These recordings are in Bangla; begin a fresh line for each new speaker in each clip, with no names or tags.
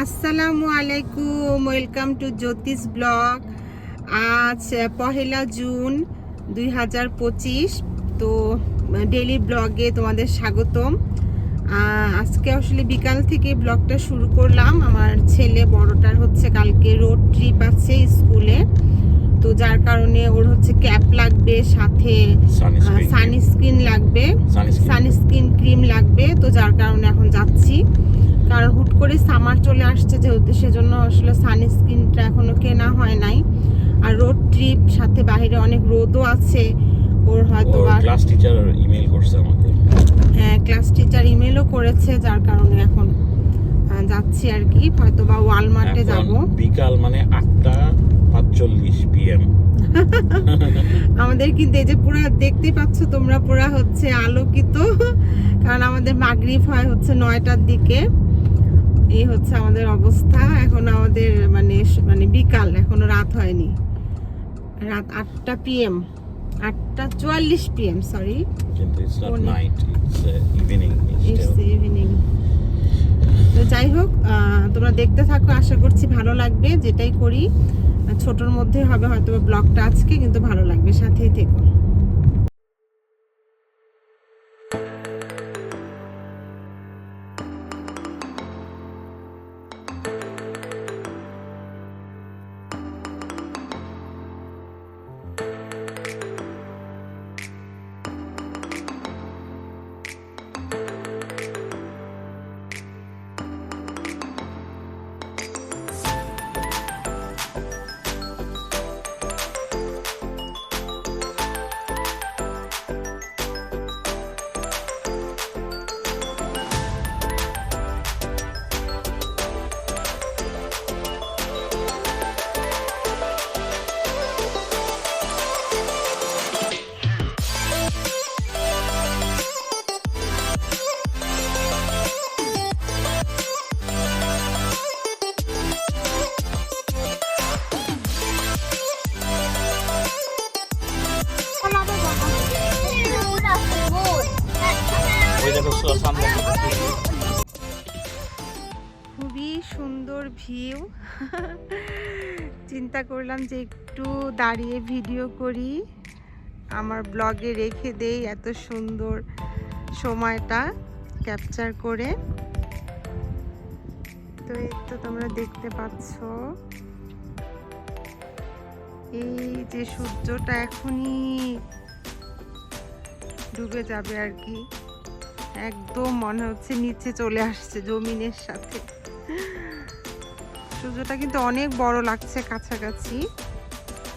আসসালামু আলাইকুম ওয়েলকাম টু জ্যোতিষ ব্লগ। আজ পহেলা জুন দুই হাজার পঁচিশ তো ডেলি ব্লগে তোমাদের স্বাগতম। আজকে আসলে বিকাল থেকে ব্লগটা শুরু করলাম। আমার ছেলে বড়টার হচ্ছে কালকে রোড ট্রিপ আছে স্কুলে। তো যার কারণে ওর হচ্ছে ক্যাপ লাগবে সাথে সানস্ক্রিন লাগবে সানস্ক্রিন ক্রিম লাগবে। তো যার কারণে এখন যাচ্ছি। কারণ হুট করে সামার চলে আসছে যেহেতু সেজন্য আসলে সানস্ক্রিনটা এখনও কেনা হয় নাই। আর রোড ট্রিপ সাথে বাইরে অনেক রোদও আছে। ওর হয়তো
ক্লাস টিচার ইমেল করছে আমাকে।
হ্যাঁ ক্লাস টিচার ইমেলও করেছে যার কারণে এখন যাচ্ছি আর কি। হয়তো বা ওয়ালমার্টে যাব।
বিকাল মানে আটটা পাঁচচল্লিশ পিএম
আমাদের কিন্তু এই যে পুরো দেখতে পাচ্ছ তোমরা পুরা হচ্ছে আলোকিত। কারণ আমাদের মাগরিব হয় হচ্ছে নয়টার দিকে। এই হচ্ছে আমাদের অবস্থা। এখন আমাদের মানে মানে বিকাল এখনও রাত হয়নি। রাত আটটা পিএম আটটা চুয়াল্লিশ পিএম সরি
ইভিনিং
তো যাই হোক তোমরা দেখতে থাকো আশা করছি ভালো লাগবে যেটাই করি। ছোটর মধ্যে হবে হয়তো ব্লগটা আজকে কিন্তু ভালো লাগবে সাথেই থেকো। খুবই সুন্দর ভিউ। চিন্তা করলাম যে একটু দাঁড়িয়ে ভিডিও করি। আমার ব্লগে রেখে দেই এত সুন্দর সময়টা ক্যাপচার করে। তো এই তো তোমরা দেখতে পাচ্ছ। এই যে সূর্যটা এখনই ডুবে যাবে আর কি। একদম মনে হচ্ছে নিচে চলে আসছে জমিনের সাথে। সূর্যটা কিন্তু অনেক বড় লাগছে কাছাকাছি।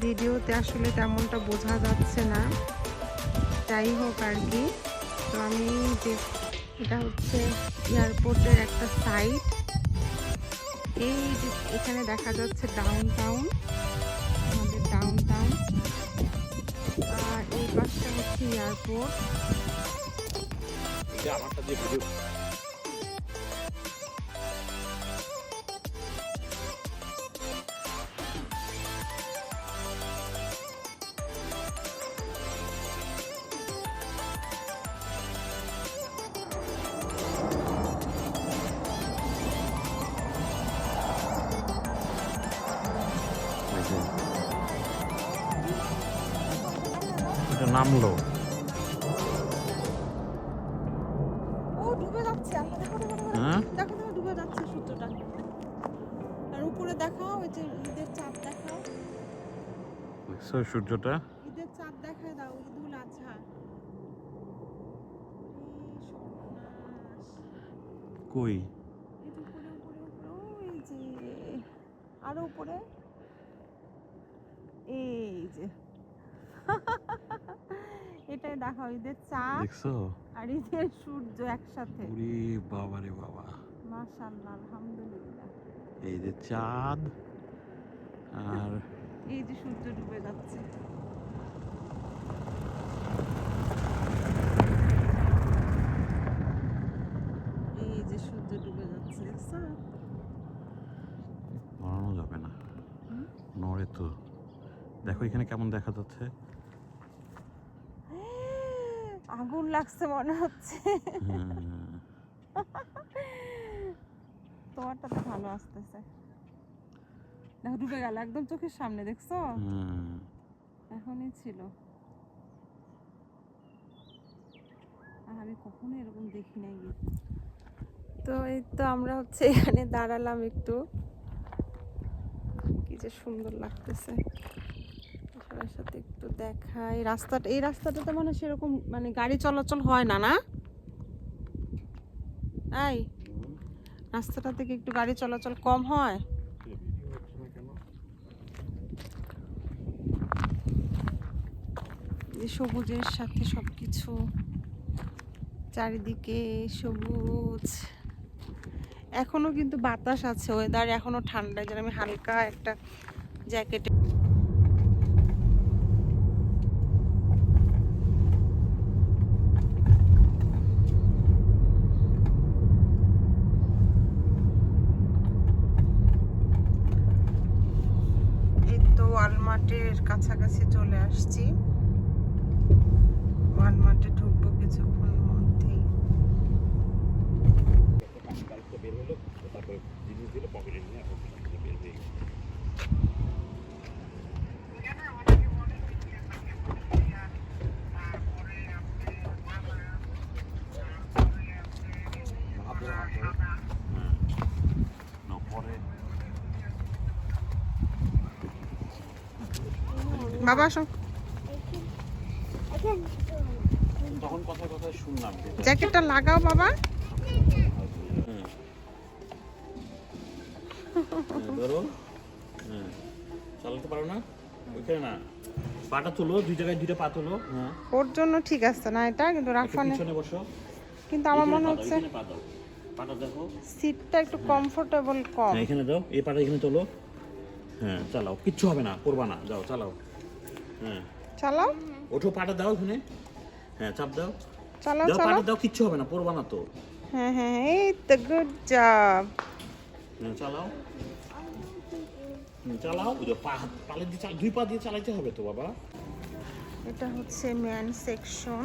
ভিডিওতে আসলে তেমনটা বোঝা যাচ্ছে না। যাই হোক আর কি। তো আমি যে এটা হচ্ছে এয়ারপোর্টের একটা সাইট এই যে এখানে দেখা যাচ্ছে ডাউন টাউন আমাদের ডাউন টাউন আর এই পাশটা হচ্ছে এয়ারপোর্ট
এটা আমারটা যে ভিডিও এটা নামলো হ্যাঁ?
দেখো দেখো ডুবে যাচ্ছে সূর্যটা আর উপরে দেখাও ওই যে ঈদের চাঁদ দেখাও।
দেখছ সূর্যটা
ঈদের চাঁদ দেখায় দাও ঈদুল আজহা।
কই?
এই উপরে উপরে উপরে ওই যে আরও উপরে। এই যে। এটাই দেখাও ঈদের চাঁদ
দেখছ?
আর ঈদের সূর্য একসাথে।
ওরে বাবা রে বাবা।
মাশাআল্লাহ আলহামদুলিল্লাহ।
এই যে চাঁদ আর
এই যে সূর্য ডুবে যাচ্ছে। এই যে সূর্য ডুবে যাচ্ছে দেখছ?
নড়ানো যাবে না। নড়ে তো। দেখো এখানে কেমন দেখা যাচ্ছে।
আগুন লাগছে মনে হচ্ছে।
হ্যাঁ।
তোমারটাতে ভালো আসতেছে। দেখো, ডুবে গেল একদম চোখের সামনে, দেখছ? এখনই ছিল। আর আমি কখনো এরকম দেখি নাই। তো এই তো আমরা হচ্ছে এখানে দাঁড়ালাম একটু। কি যে সুন্দর লাগতেছে। সবার সাথে একটু দেখাই। রাস্তাটা এই রাস্তাটাতে মানে সেরকম মানে গাড়ি চলাচল হয় না না? এই, রাস্তাটা থেকে একটু গাড়ি চলাচল কম হয়? সবুজের সাথে সবকিছু। চারিদিকে সবুজ। এখনও কিন্তু বাতাস আছে ওয়েদার এখনও ঠান্ডা, যেন আমি হালকা একটা জ্যাকেট এই তো ওয়ালমার্টের কাছাকাছি চলে আসছি। ওয়ালমার্টে ঢুকবো কিছুক্ষণ মধ্যেই।
বের হলো জিনিস পকেটে নিয়ে এখন বের হয়ে গেল পরে
বাবা আসো। জ্যাকেটটা লাগাও বাবা।
হুম। হ্যাঁ, ধরো। হ্যাঁ চালাতে পারো না? ওইখানে না পাটা তোলো দুই জায়গায় দুইটা পা তোলো। হ্যাঁ।
ওর জন্য ঠিক আছে না এটা কিন্তু রাফানে
বসো।
কিন্তু আমার মনে হচ্ছে।
পাটা দেখো।
সিটটা একটু কমফোর্টেবল কম।
হ্যাঁ এখানে দাও। এই পাটা এখানে তোলো। হ্যাঁ চালাও। কিচ্ছু হবে না করবা না। যাও চালাও। হ্যাঁ
চালাও
ওঠো পাটা দাও শুনে হ্যাঁ চাপ দাও।
চালাও
দাও পাটা দাও কিচ্ছু হবে না পড়বা না তো।
হ্যাঁ হ্যাঁ এই তো গুড জব
হ্যাঁ চালাও। চালাও। ওই পা পালে দিয়ে দুই পা দিয়ে চালাইতে হবে তো বাবা।
এটা হচ্ছে ম্যান সেকশন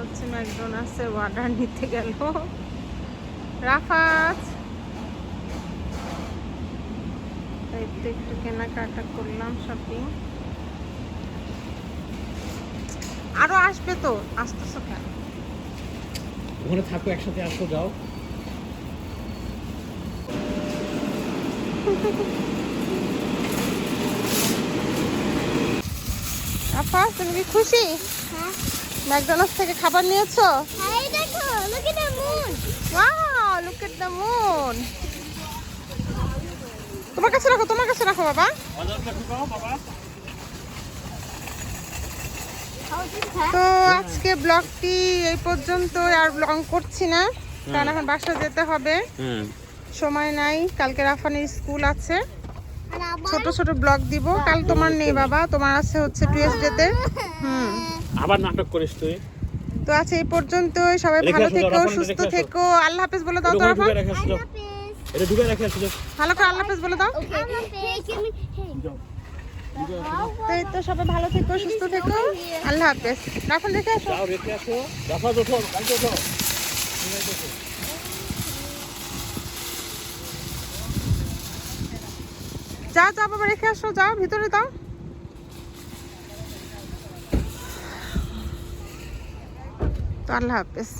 হচ্ছে ম্যাকডোনাল্ডসের অর্ডার নিতে গেল। এই একটু কেনাকাটা করলাম শপিং আরও আসবে তো আসতেছো কেন?
ওখানে থাকো একসাথে আসো যাও।
রাফাত তুমি কি খুশি? ম্যাকডোনাল্ডস থেকে খাবার নিয়েছো?
Hey, Deco, look at the moon.
Wow look at the moon তোমার কাছে রাখো তোমার কাছে রাখো বাবা। তো আজকে ব্লগটি এই পর্যন্ত আর লং করছি না। কারণ এখন বাসা যেতে হবে। সময় নাই কালকে রাফানের স্কুল আছে। ছোট ছোট ব্লগ দিব। কাল তোমার নেই বাবা। তোমার আছে হচ্ছে টুয়েসডেতে হুম।
আবার নাটক করিস তুই।
তো আছে এই পর্যন্ত সবাই ভালো থেকো সুস্থ থেকো। আল্লাহ হাফেজ বলে দাও
এটা
তো
ওখানে
রাফা
ঢুকে রেখে আসো যাও।
Happy.
এটা ঢুকে রেখে আসো
ভালো করে আল্লাহ হাফেজ বলে দাও.
যাও।
তো তো সবাই ভালো থেকো সুস্থ থেকো। আল্লাহ হাফেজ। রাফান রেখে আসো।
যাও রেখে আসো। রাফাজ ওঠো গাড়িতে ওঠো।
যাও যাও বাবা রেখে আসো। যাও ভিতরে দাও। তো আল্লাহ হাফেজ।